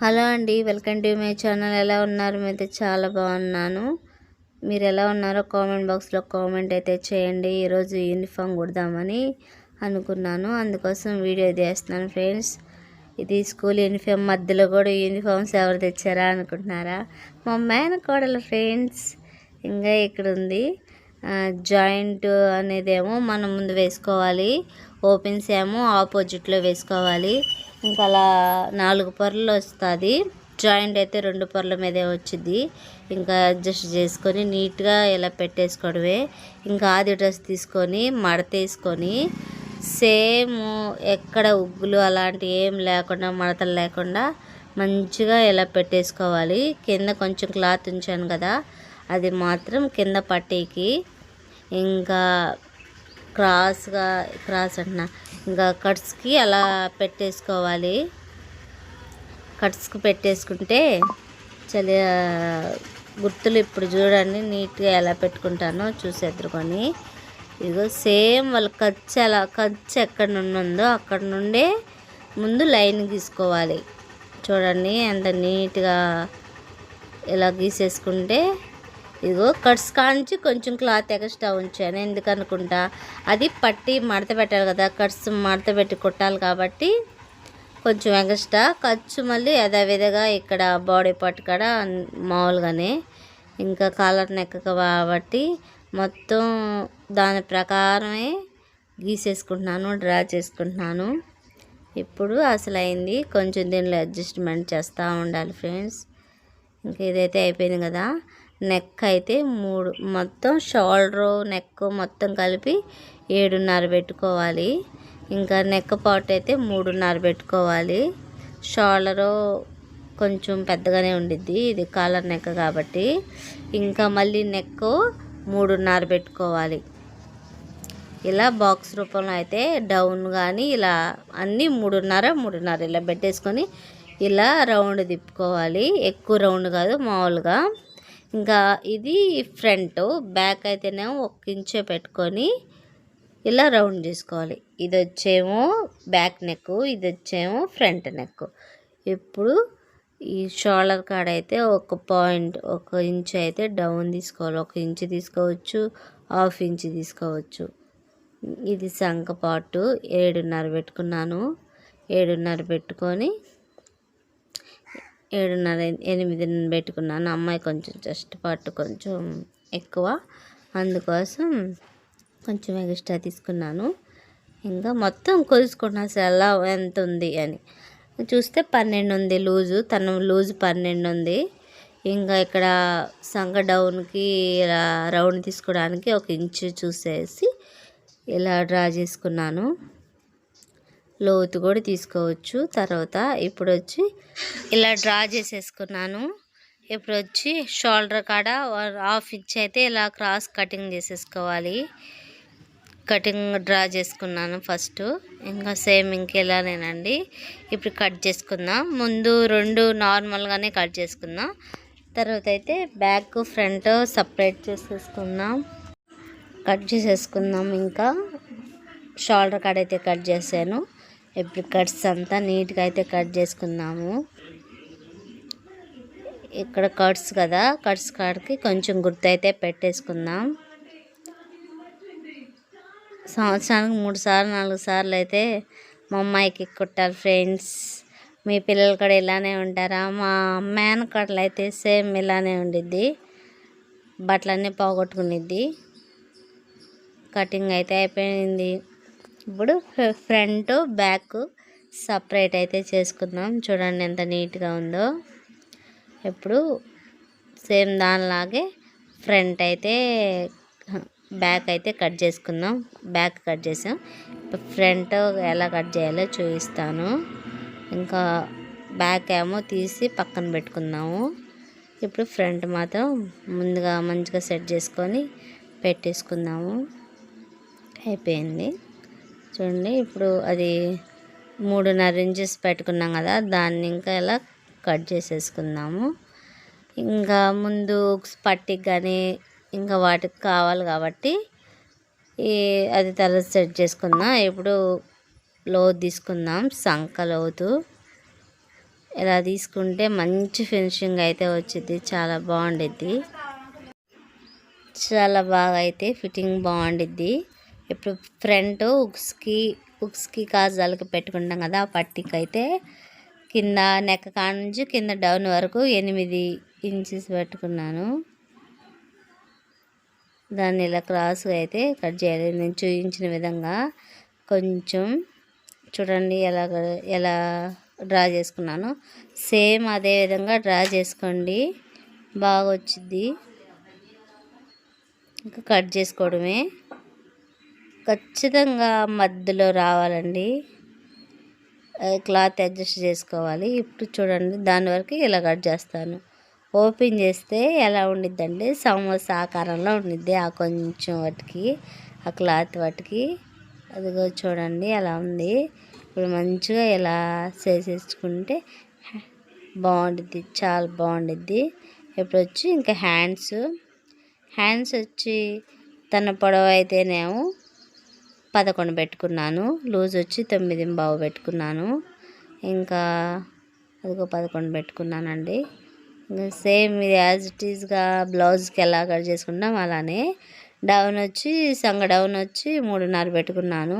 Hello అండి welcome to my channel. ఎలా ఉన్నారు? అయితే చాలా బాగున్నాను. మీరు ఎలా ఉన్నారో కామెంట్ బాక్స్లో కామెంట్ అయితే చేయండి. ఈరోజు యూనిఫామ్ కుడదామని అనుకున్నాను. అందుకోసం వీడియో చేస్తున్నాను ఫ్రెండ్స్. ఇది స్కూల్ యూనిఫామ్ మధ్యలో కూడా యూనిఫామ్స్ ఎవరు తెచ్చారా అనుకుంటున్నారా? మా మేన కోడలు ఫ్రెండ్స్. ఇంకా ఇక్కడ ఉంది జాయింట్ అనేదేమో మనం ముందు వేసుకోవాలి. ఓపెన్స్ ఏమో ఆపోజిట్లో వేసుకోవాలి. ఇంకా అలా నాలుగు పొరలు వస్తుంది. జాయింట్ అయితే రెండు పొరల మీదే వచ్చింది ఇంకా అడ్జస్ట్ చేసుకొని నీట్గా ఇలా పెట్టేసుకోవడమే. ఇంకా ఆది డ్రెస్ తీసుకొని మడతేసుకొని సేమ్ ఎక్కడ ఉగ్గులు అలాంటివి ఏం లేకుండా మడతలు లేకుండా మంచిగా ఇలా పెట్టేసుకోవాలి. కింద కొంచెం క్లాత్ ఉంచాను కదా అది మాత్రం కింద పట్టీకి ఇంకా క్రాస్గా క్రాస్ అంటున్నా. ఇంకా కట్స్కి అలా పెట్టేసుకోవాలి. కట్స్కి పెట్టేసుకుంటే చలి గుర్తులు ఇప్పుడు చూడండి నీట్గా ఎలా పెట్టుకుంటానో చూసేద్దరుకొని. ఇదిగో సేమ్ వాళ్ళ ఖర్చు అలా ఖర్చు ఎక్కడ నుండి ఉందో అక్కడ నుండే ముందు లైన్ గీసుకోవాలి. చూడండి ఎంత నీట్గా ఇలా గీసేసుకుంటే ఇదిగో కట్స్ కాంచి కొంచెం క్లాత్ ఎక్స్ట్రా ఉంచాను. ఎందుకనుకుంటా? అది పట్టి మడత పెట్టాలి కదా కట్స్ మడత పెట్టి కుట్టాలి కాబట్టి కొంచెం ఎక్స్ట్రా. ఖర్చు మళ్ళీ యథావిధిగా ఇక్కడ బాడీ పార్ట్ కాడ మామూలుగానే ఇంకా కాలర్ నెక్క కాబట్టి మొత్తం దాని ప్రకారమే గీసేసుకుంటున్నాను డ్రా చేసుకుంటున్నాను. ఇప్పుడు అసలు అయింది కొంచెం దీనిలో అడ్జస్ట్మెంట్ చేస్తూ ఉండాలి ఫ్రెండ్స్. ఇంక ఇదైతే అయిపోయింది కదా. నెక్ అయితే మూడు మొత్తం షోల్డరు నెక్ మొత్తం కలిపి ఏడున్నర పెట్టుకోవాలి. ఇంకా నెక్ పాట్ అయితే మూడున్నర పెట్టుకోవాలి. షోల్డరు కొంచెం పెద్దగానే ఉండిద్ది ఇది కాలర్ నెక్ కాబట్టి. ఇంకా మళ్ళీ నెక్ మూడున్నర పెట్టుకోవాలి. ఇలా బాక్స్ రూపంలో అయితే డౌన్ కానీ ఇలా అన్నీ మూడున్నర మూడున్నర ఇలా పెట్టేసుకొని ఇలా రౌండ్ తిప్పుకోవాలి. ఎక్కువ రౌండ్ కాదు మామూలుగా. ఇంకా ఇది ఫ్రంట్. బ్యాక్ అయితేనేమో ఒక ఇంచే పెట్టుకొని ఇలా రౌండ్ చేసుకోవాలి. ఇది వచ్చేమో బ్యాక్ నెక్ ఇది వచ్చేమో ఫ్రంట్ నెక్. ఇప్పుడు ఈ షోల్డర్ కాడ అయితే ఒక పాయింట్ ఒక ఇంచ్ అయితే డౌన్ తీసుకోవాలి. ఒక ఇంచ్ తీసుకోవచ్చు హాఫ్ ఇంచ్ తీసుకోవచ్చు. ఇది సంక పాటు ఏడున్నర పెట్టుకున్నాను. ఏడున్నర పెట్టుకొని ఏడున్నర ఎనిమిది పెట్టుకున్నాను. అమ్మాయి కొంచెం చెస్ట్ పట్టు కొంచెం ఎక్కువ. అందుకోసం కొంచెం ఎక్స్ట్రా తీసుకున్నాను. ఇంకా మొత్తం కొలుసుకున్నా అసలు ఎలా ఎంత ఉంది అని. చూస్తే పన్నెండు ఉంది లూజు తను లూజు పన్నెండు ఉంది. ఇంకా ఇక్కడ సంగ డౌన్కి ఇలా రౌండ్ తీసుకోవడానికి ఒక ఇంచు చూసేసి ఇలా డ్రా చేసుకున్నాను. లోతు కూడా తీసుకోవచ్చు. తర్వాత ఇప్పుడు వచ్చి ఇలా డ్రా చేసేసుకున్నాను. ఇప్పుడు వచ్చి షోల్డర్ కాడ హాఫ్ ఇంచ్ అయితే ఇలా క్రాస్ కటింగ్ చేసేసుకోవాలి. కటింగ్ డ్రా చేసుకున్నాను ఫస్ట్. ఇంకా సేమ్ ఇంకెలానేనండి. ఇప్పుడు కట్ చేసుకుందాం. ముందు రెండు నార్మల్గానే కట్ చేసుకుందాం. తర్వాత అయితే బ్యాక్ ఫ్రంట్ సపరేట్ చేసేసుకుందాం. కట్ చేసేసుకుందాం ఇంకా. షోల్డర్ కాడ అయితే కట్ చేశాను. ఇప్పుడు కట్స్ అంతా నీట్గా అయితే కట్ చేసుకుందాము. ఇక్కడ కట్స్ కదా కట్స్ కాడికి కొంచెం గుర్తు అయితే పెట్టేసుకుందాం. సంవత్సరానికి మూడు సార్లు నాలుగు సార్లు అయితే మా అమ్మాయికి కుట్టాలి ఫ్రెండ్స్. మీ పిల్లలు కూడా ఇలానే ఉంటారా? మా మేనకడలు అయితే సేమ్ ఇలానే ఉండిద్ది. బట్టలన్నీ పోగొట్టుకునిద్ది. కటింగ్ అయితే అయిపోయింది. ఇప్పుడు ఫ్రంట్ బ్యాక్ సపరేట్ అయితే చేసుకుందాం. చూడండి ఎంత నీట్గా ఉందో. ఇప్పుడు సేమ్ దానిలాగే ఫ్రంట్ అయితే బ్యాక్ అయితే కట్ చేసుకుందాం. బ్యాక్ కట్ చేసాం. ఫ్రంట్ ఎలా కట్ చేయాలో చూపిస్తాను. ఇంకా బ్యాక్ ఏమో తీసి పక్కన పెట్టుకుందాము. ఇప్పుడు ఫ్రంట్ మాత్రం ముందుగా మంచిగా సెట్ చేసుకొని పెట్టేసుకుందాము. అయిపోయింది. చూడండి ఇప్పుడు అది మూడున్నర ఇంచెస్ పెట్టుకున్నాం కదా దాన్ని ఇంకా ఇలా కట్ చేసేసుకుందాము. ఇంకా ముందు పట్టికి కానీ ఇంకా వాటికి కావాలి కాబట్టి ఈ అది తర్వాత సెట్ చేసుకుందాం. ఇప్పుడు లోతు తీసుకుందాం సంక లోతు. ఇలా తీసుకుంటే మంచి ఫినిషింగ్ అయితే వచ్చింది చాలా బాగుండిద్ది. చాలా బాగా అయితే ఫిట్టింగ్ బాగుండిద్ది. ఇప్పుడు ఫ్రంట్ ఉక్స్కి ఉక్స్కి కాజాలకి పెట్టుకుంటాం కదా ఆ పట్టికి అయితే కింద నెక్క కాడ నుంచి కింద డౌన్ వరకు ఎనిమిది ఇంచెస్ పెట్టుకున్నాను. దాన్ని ఇలా క్రాస్గా అయితే కట్ చేయాలి. నేను చూపించిన విధంగా కొంచెం చూడండి ఎలా ఎలా డ్రా చేసుకున్నాను. సేమ్ అదే విధంగా డ్రా చేసుకోండి. బాగా వచ్చింది ఇంకా కట్ చేసుకోవడమే. ఖచ్చితంగా మధ్యలో రావాలండి. క్లాత్ అడ్జస్ట్ చేసుకోవాలి. ఇప్పుడు చూడండి దాని వరకు ఇలా కట్ చేస్తాను. ఓపెన్ చేస్తే ఎలా ఉండిద్దండి సమోసా ఆకారంలో ఉండిద్ది. ఆ కొంచెం వాటికి ఆ క్లాత్ వాటికి. అదిగో చూడండి అలా ఉంది. ఇప్పుడు మంచిగా ఇలా చేసేసుకుంటే బాగుండిద్ది చాలా బాగుండిద్ది. ఇప్పుడు వచ్చి ఇంకా హ్యాండ్స్. హ్యాండ్స్ వచ్చి తన పొడవు అయితేనేమో పదకొండు పెట్టుకున్నాను. లూజ్ వచ్చి తొమ్మిది బావు పెట్టుకున్నాను. ఇంకా అదిగో పదకొండు పెట్టుకున్నానండి. ఇంకా సేమ్ ఇది యాజ్ ఇట్ ఈస్గా బ్లౌజ్కి ఎలా కట్ చేసుకుంటాం అలానే డౌన్ వచ్చి సంగ డౌన్ వచ్చి మూడున్నర పెట్టుకున్నాను.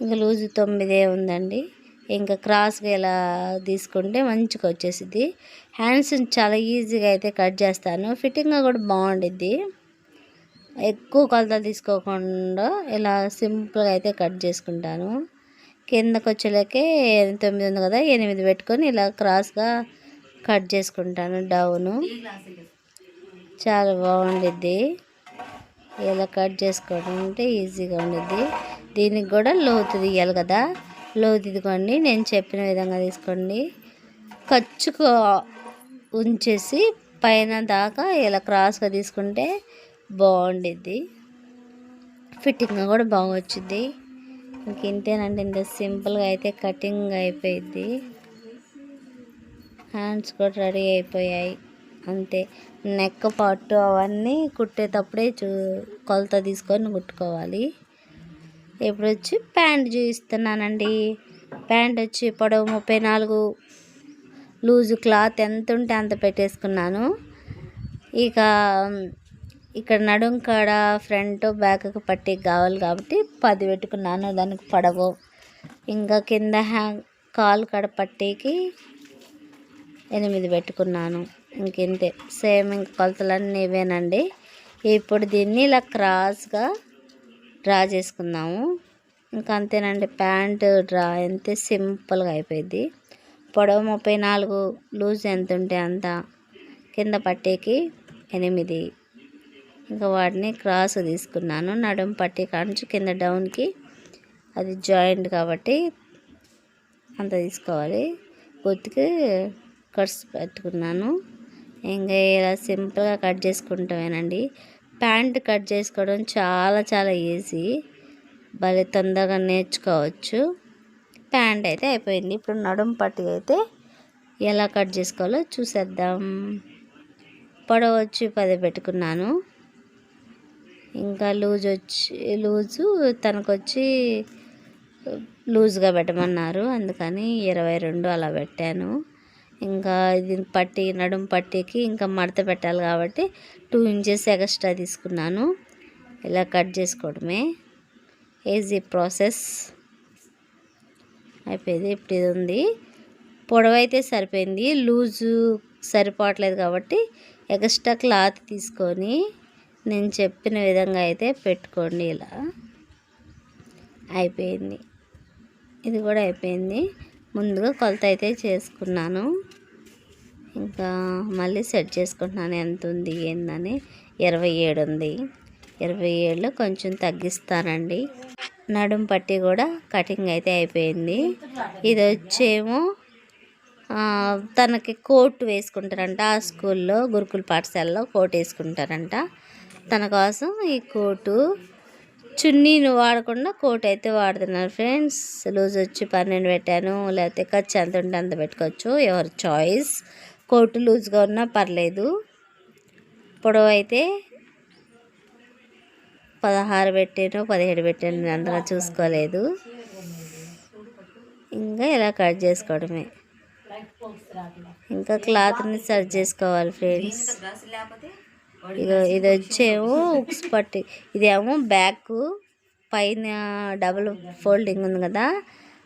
ఇంకా లూజ్ తొమ్మిదే ఉందండి. ఇంకా క్రాస్గా ఇలా తీసుకుంటే మంచిగా వచ్చేసిద్ది. హ్యాండ్స్ చాలా ఈజీగా అయితే కట్ చేస్తాను. ఫిట్టింగ్గా కూడా బాగుండిద్ది. ఎక్కువ కొలతలు తీసుకోకుండా ఇలా సింపుల్గా అయితే కట్ చేసుకుంటాను. కిందకు వచ్చేలాకే తొమ్మిది ఉంది కదా ఎనిమిది పెట్టుకొని ఇలా క్రాస్గా కట్ చేసుకుంటాను డౌను. చాలా బాగుండిద్ది. ఇలా కట్ చేసుకోవడం అంటే ఈజీగా ఉండిద్ది. దీనికి కూడా లోతు తీయాలి కదా. లోతు ఇదిగోండి నేను చెప్పిన విధంగా తీసుకోండి. ఖర్చుకు ఉంచేసి పైన దాకా ఇలా క్రాస్గా తీసుకుంటే బాగుండిద్ది. ఫిట్టింగ్ కూడా బాగా వచ్చింది ఇంక ఇంతేనండి ఇంత సింపుల్గా అయితే కటింగ్ అయిపోయింది హ్యాండ్స్ కూడా రెడీ అయిపోయాయి. అంతే. నెక్ పాటు అవన్నీ కుట్టేటప్పుడే చూ కొలత తీసుకొని కుట్టుకోవాలి. ఇప్పుడు వచ్చి ప్యాంట్ చూపిస్తున్నానండి ప్యాంట్ వచ్చి పొడవు ముప్పై నాలుగు లూజు క్లాత్ ఎంత ఉంటే అంత పెట్టేసుకున్నాను. ఇక ఇక్కడ నడుం కాడ ఫ్రంట్ బ్యాక్కి పట్టి కావాలి కాబట్టి పది పెట్టుకున్నాను దానికి పడవు. ఇంకా కింద హ్యాంగ్ కాలు కాడ పట్టీకి ఎనిమిది పెట్టుకున్నాను. ఇంకెంతే. సేమ్ ఇంక కొలతలన్నీ ఇవేనండి. ఇప్పుడు దీన్ని ఇలా క్రాస్గా డ్రా చేసుకుందాము. ఇంకా అంతేనండి ప్యాంటు డ్రా అంతే సింపుల్గా అయిపోయింది పొడవు ముప్పై నాలుగు లూజ్ ఎంత ఉంటే అంత. కింద పట్టేకి ఎనిమిది. ఇంకా వాటిని క్రాస్ తీసుకున్నాను. నడుము పట్టి కాంచి కింద డౌన్కి అది జాయింట్ కాబట్టి అంత తీసుకోవాలి. కొద్దిగా కట్స్ పెట్టుకున్నాను. ఇంకా ఇలా సింపుల్గా కట్ చేసుకుంటామేనండి. ప్యాంట్ కట్ చేసుకోవడం చాలా చాలా ఈజీ. భలే తొందరగా నేర్చుకోవచ్చు. ప్యాంట్ అయితే అయిపోయింది. ఇప్పుడు నడుము పట్టి అయితే ఎలా కట్ చేసుకోవాలో చూసేద్దాం. పొడవచ్చి పది పెట్టుకున్నాను. ఇంకా లూజ్ వచ్చి లూజు తనకు వచ్చి లూజ్గా పెట్టమన్నారు. అందుకని ఇరవై రెండు అలా పెట్టాను. ఇంకా ఇది పట్టి నడుము పట్టికి ఇంకా మడత పెట్టాలి కాబట్టి టూ ఇంచెస్ ఎక్స్ట్రా తీసుకున్నాను. ఇలా కట్ చేసుకోవడమే. Easy process. అయిపోయింది. ఇప్పుడు ఇది ఉంది. పొడవైతే సరిపోయింది. లూజు సరిపోవట్లేదు కాబట్టి ఎక్స్ట్రా క్లాత్ తీసుకొని నేను చెప్పిన విధంగా అయితే పెట్టుకోండి ఇలా. అయిపోయింది. ఇది కూడా అయిపోయింది. ముందుగా కొలత అయితే చేసుకున్నాను. ఇంకా మళ్ళీ సెట్ చేసుకుంటున్నాను. ఎంత ఉంది ఏందని. ఇరవై ఏడు ఉంది. ఇరవై ఏడులో కొంచెం తగ్గిస్తానండి. నడుం పట్టి కూడా కటింగ్ అయితే అయిపోయింది. ఇది వచ్చేమో తనకి కోట్ వేసుకుంటారంట. ఆ స్కూల్లో గురుకుల పాఠశాలలో కోట్ వేసుకుంటారంట. తన కోసం ఈ కోటు. చున్నీని వాడకుండా కోట్ అయితే వాడుతున్నారు ఫ్రెండ్స్. లూజ్ వచ్చి పన్నెండు పెట్టాను. లేకపోతే ఖర్చు ఎంత ఉంటే అంత పెట్టుకోవచ్చు. ఎవరి చాయిస్ కోటు లూజ్గా ఉన్నా పర్లేదు. పొడవు అయితే పదహారు పెట్టాను పదిహేడు పెట్టాను. అంతగా చూసుకోలేదు. ఇంకా ఇలా కట్ చేసుకోవడమే. ఇంకా క్లాత్ని సర్చ్ చేసుకోవాలి ఫ్రెండ్స్. ఇక ఇది వచ్చేమో ఉక్స్ పట్టి. ఇదేమో బ్యాక్ పైన డబుల్ ఫోల్డింగ్ ఉంది కదా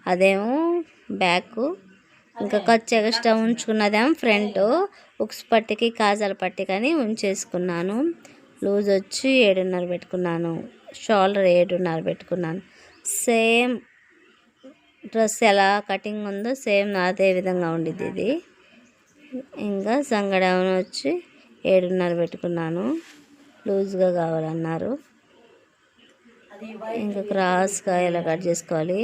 అదేమో బ్యాక్. ఇంకా ఖర్చు ఎక్స్ట్రా ఉంచుకున్నదేమో ఫ్రంట్. ఉక్స్ పట్టికి కాజాల పట్టికని ఉంచేసుకున్నాను. లూజ్ వచ్చి ఏడున్నర పెట్టుకున్నాను. షోల్డర్ ఏడున్నర పెట్టుకున్నాను. సేమ్ డ్రెస్ ఎలా కటింగ్ ఉందో సేమ్ అదే విధంగా ఉండిద్ది ఇది. ఇంకా సంగడవన వచ్చి ఏడున్నర పెట్టుకున్నాను. లూజ్గా కావాలన్నారు. ఇంకా క్రాస్గా ఇలా కట్ చేసుకోవాలి.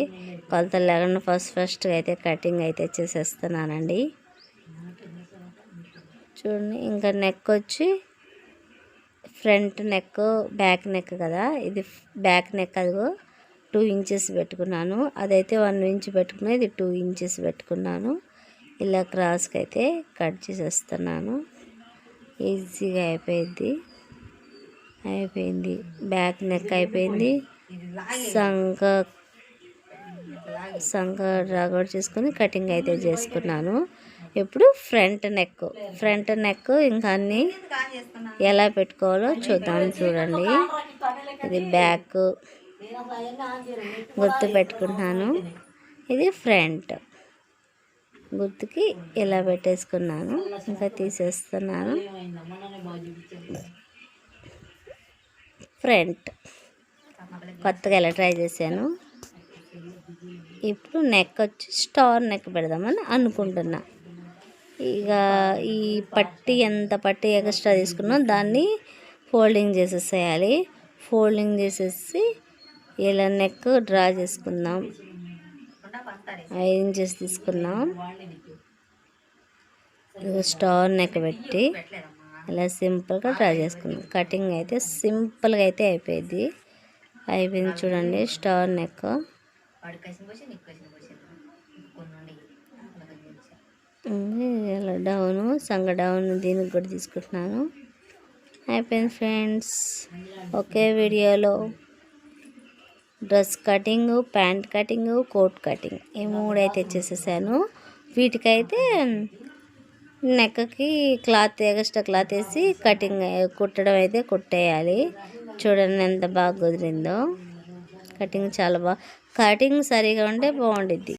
కొలతలు లేకుండా ఫస్ట్ ఫస్ట్గా అయితే కటింగ్ అయితే చేసేస్తున్నానండి. చూడండి ఇంకా నెక్ వచ్చి ఫ్రంట్ నెక్ బ్యాక్ నెక్ కదా. ఇది బ్యాక్ నెక్ అదిగో టూ ఇంచెస్ పెట్టుకున్నాను. అదైతే వన్ ఇంచ్ పెట్టుకున్నా ఇది టూ ఇంచెస్ పెట్టుకున్నాను. ఇలా క్రాస్కి అయితే కట్ చేసేస్తున్నాను. ఈజీగా అయిపోయింది. అయిపోయింది. బ్యాక్ నెక్ అయిపోయింది. సంక సంక డ్రాగౌట్ చేసుకొని కటింగ్ అయితే చేసుకున్నాను. ఇప్పుడు ఫ్రంట్ నెక్ ఫ్రంట్ నెక్ ఇంకా అన్నీ ఎలా పెట్టుకోవాలో చూద్దాం చూడండి. ఇది బ్యాక్ గుర్తు పెట్టుకుంటున్నాను ఇది ఫ్రంట్. గుర్తుకి ఇలా పెట్టేసుకున్నాను. ఇంకా తీసేస్తున్నాను. ఫ్రంట్. కొత్తగా ఎలా ట్రై చేశాను. ఇప్పుడు నెక్ వచ్చి స్టార్ నెక్ పెడదామని అనుకుంటున్నా. ఇక ఈ పట్టి ఎంత పట్టి ఎక్స్ట్రా తీసుకున్నా దాన్ని ఫోల్డింగ్ చేసేసేయాలి. ఫోల్డింగ్ చేసేసి ఇలా నెక్ డ్రా చేసుకుందాం. ఐదు ఇంచెస్ తీసుకున్నాం స్టోన్ స్టార్ పెట్టి ఇలా సింపుల్గా డ్రా చేసుకున్నాం కటింగ్ అయితే సింపుల్గా అయితే అయిపోయింది. అయిపోయింది చూడండి స్టార్ నెక్ ఇలా డౌను సంగ డౌన్ దీనికి కూడా తీసుకుంటున్నాను. అయిపోయింది ఫ్రెండ్స్. ఒకే వీడియోలో. Dress cutting pant cutting coat cutting ఈ మూడైతే చేసేసాను. వీటికైతే నెక్కకి క్లాత్ ఎక్స్ట్రా క్లాత్ వేసి కటింగ్ కుట్టడం అయితే కుట్టేయాలి. చూడండి ఎంత బాగా కుదిరిందో. కటింగ్ చాలా బాగా కటింగ్ సరిగా ఉంటే బాగుండిద్ది.